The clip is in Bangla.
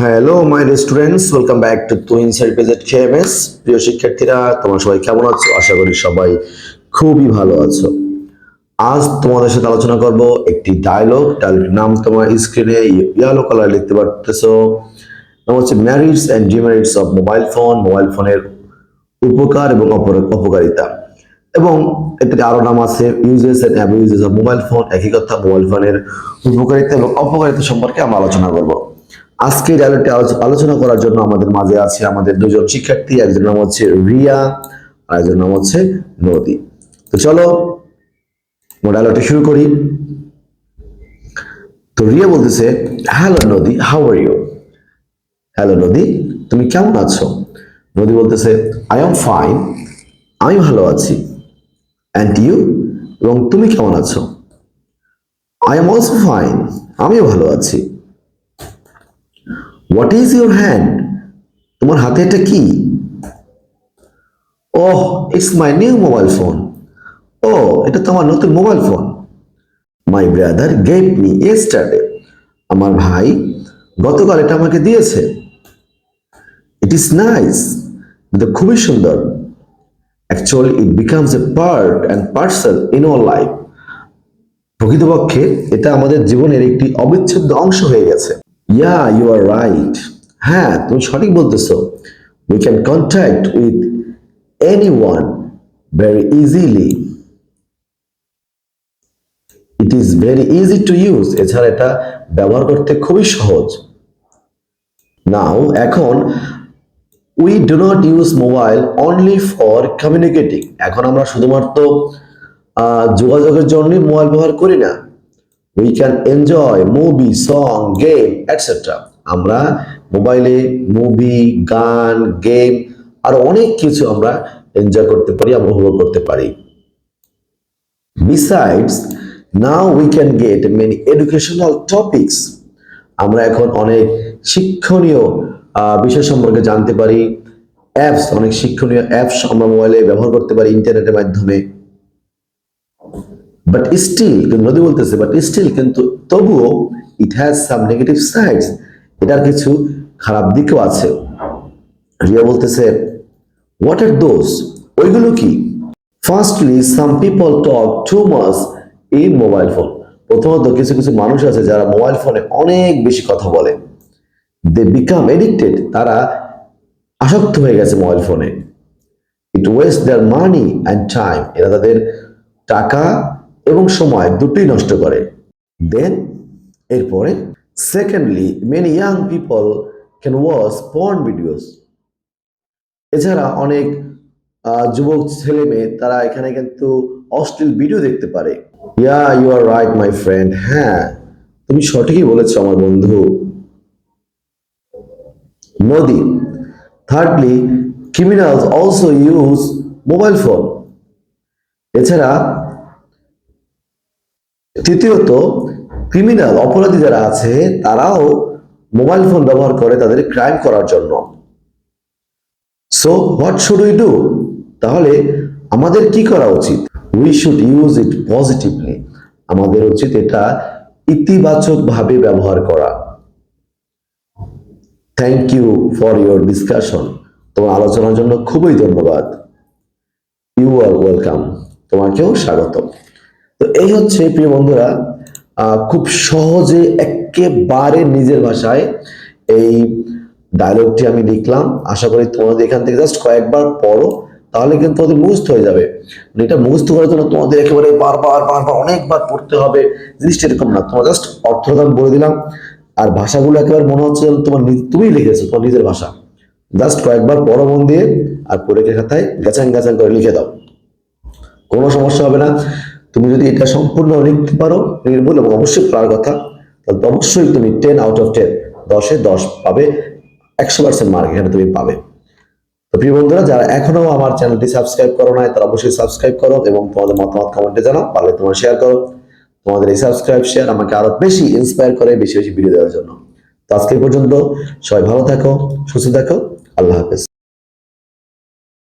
Hello my students welcome back to twin সার্ভিসেট KMS প্রিয় শিক্ষার্থীরা, তোমরা সবাই কেমন আছো? আশা করি সবাই খুবই ভালো আছো। আজ তোমাদের সাথে আলোচনা করব একটি ডায়লগ ডায়লগটির নাম তোমার স্ক্রিনে ইয়েলো কালার লিখতে পারতেছো। নাম হচ্ছে merits and demerits of mobile phone mobile ফোনের উপকার এবং অপকারিতা। এবং এতে আরও নাম আছে uses and abuses of mobile phone একই কথা মোবাইল ফোনের উপকারিতা এবং অপকারিতা সম্পর্কে আমরা আলোচনা করব। আজকে ডায়লগটি আলোচনা করার জন্য আমাদের মাঝে আছে আমাদের দুজন শিক্ষার্থী একজন নাম হচ্ছে রিয়া আর একজন নাম হচ্ছে নদী। তো চলো ডায়লগটি শুরু করি। তো রিয়া বলতেছে হ্যালো নদী হাউ আর ইউ হ্যালো নদী, তুমি কেমন আছো? নদী বলতেছে আই এম ফাইন আমি ভালো আছি। অ্যান্ড ইউ এবং তুমি কেমন আছো? আই এম অলসো ফাইন আমিও ভালো আছি। হোয়াট ইজ ইউর হ্যান্ড তোমার হাতে এটা কি? ওহ it's my new mobile phone ও এটা তো আমার নতুন mobile phone my brother gave me yesterday আমার ভাই গতকাল এটা আমাকে দিয়েছে। ইট ইজ নাইস এটা খুবই সুন্দর। Actually it becomes a part and parcel in our life প্রকৃতপক্ষে, এটা আমাদের জীবনের একটি অবিচ্ছেদ্য অংশ হয়ে গেছে। ইয়া ইউ আর রাইট হ্যাঁ তুমি সঠিক বলতেছো। We can contact with any one very easily it is very easy to use এছাড়া এটা ব্যবহার করতে খুবই সহজ। নাও এখন we do not use mobile only for communicating এখন আমরা শুধুমাত্র যোগাযোগের জন্যই মোবাইল ব্যবহার করি না। We can enjoy movie song game etcetera আমরা মোবাইলে মুভি গান গেম আর অনেক কিছু আমরা এনজয় করতে পারি, আমরা উপভোগ করতে পারি। Besides now we can get many educational topics আমরা এখন অনেক শিক্ষণীয় বিষয় সম্পর্কে জানতে পারি। অ্যাপস অনেক শিক্ষণীয় অ্যাপস আমরা মোবাইলে ব্যবহার করতে পারি ইন্টারনেটের মাধ্যমে। বাট স্টিল নদী বলতেছে বাট স্টিল কিন্তু তবুও it has some negative sides এটার কিছু খারাপ দিকও আছে। রিয়া বলতেছে হোয়াট আর দোজ ওইগুলো কি? Firstly some people talk too much in mobile phone প্রথমত কিছু কিছু মানুষ আছে যারা মোবাইল ফোনে অনেক বেশি কথা বলে। দে বিকাম এডিক্টেড তারা আসক্ত হয়ে গেছে মোবাইল ফোনে it waste their money and time এরা তাদের টাকা এবং সময় দুটোই নষ্ট করে। দেন এরপরে secondly many young people can watch porn videos এছাড়া অনেক যুবক ছেলে মেয়ে তারা এখানে কিন্তু অশ্লীল ভিডিও দেখতে পারে। Yeah you are right my friend হ্যাঁ তুমি সঠিকই বলেছ, আমার বন্ধু। নদী thirdly criminals also use mobile phone এছাড়া তৃতীয়ত ক্রিমিনাল অপরাধী যারা আছে, তারাও মোবাইল ফোন ব্যবহার করে তাদের ক্রাইম করার জন্য। So what should we do তাহলে, আমাদের কি করা উচিত? We should use it positively আমাদের উচিত এটা ইতিবাচক ভাবে ব্যবহার করা। Thank you for your discussion তোমার আলোচনার জন্য খুবই ধন্যবাদ। ইউ আর ওয়েলকাম তোমাকেও স্বাগত তো এই হচ্ছে, প্রিয় বন্ধুরা খুব সহজে একেবারে নিজের ভাষায় এই ডায়লগটি আমি লিখলাম। আশা করি তোমাদের এখান থেকে জাস্ট কয়েকবার পড়ো, তাহলে কিন্তু তোমাদের মুখস্থ হয়ে যাবে। মানে এটা মুখস্থ করার জন্য তোমাদের একেবারে বারবার বারবার অনেকবার পড়তে হবে। জিনিসটা এরকম না, তোমার জাস্ট অর্থটা আমি বলে দিলাম। আর ভাষাগুলো একেবারে মনে হচ্ছে যেন তোমার তুমিই লিখেছো, তোমার নিজের ভাষা। জাস্ট কয়েকবার পড়ো মন দিয়ে, আর পড়ে খাতায় গাছাং গাছাং করে লিখে দাও। কোনো সমস্যা হবে না। তুমি যদি এটা সম্পূর্ণ লিখতে পারো নির্ভুল এবং অবশ্যই পারার কথা। তাহলে অবশ্যই তুমি টেন আউট অফ টেন দশে দশ পাবে, একশো পার্সেন্ট মার্ক এখানে তুমি পাবে। তো প্রিয় বন্ধুরা, যারা এখনও আমার চ্যানেলটি সাবস্ক্রাইব করো নাই, তারা অবশ্যই সাবস্ক্রাইব করো এবং তোমাদের মতামত কমেন্টে জানাও, পারলে তোমার শেয়ার করো। তোমাদের এই সাবস্ক্রাইব শেয়ার আমাকে আরও বেশি ইন্সপায়ার করে, বেশি বেশি ভিডিও দেওয়ার জন্য। তো আজকে পর্যন্ত সবাই ভালো থাকো, সুস্থ থাকো, আল্লাহ হাফেজ।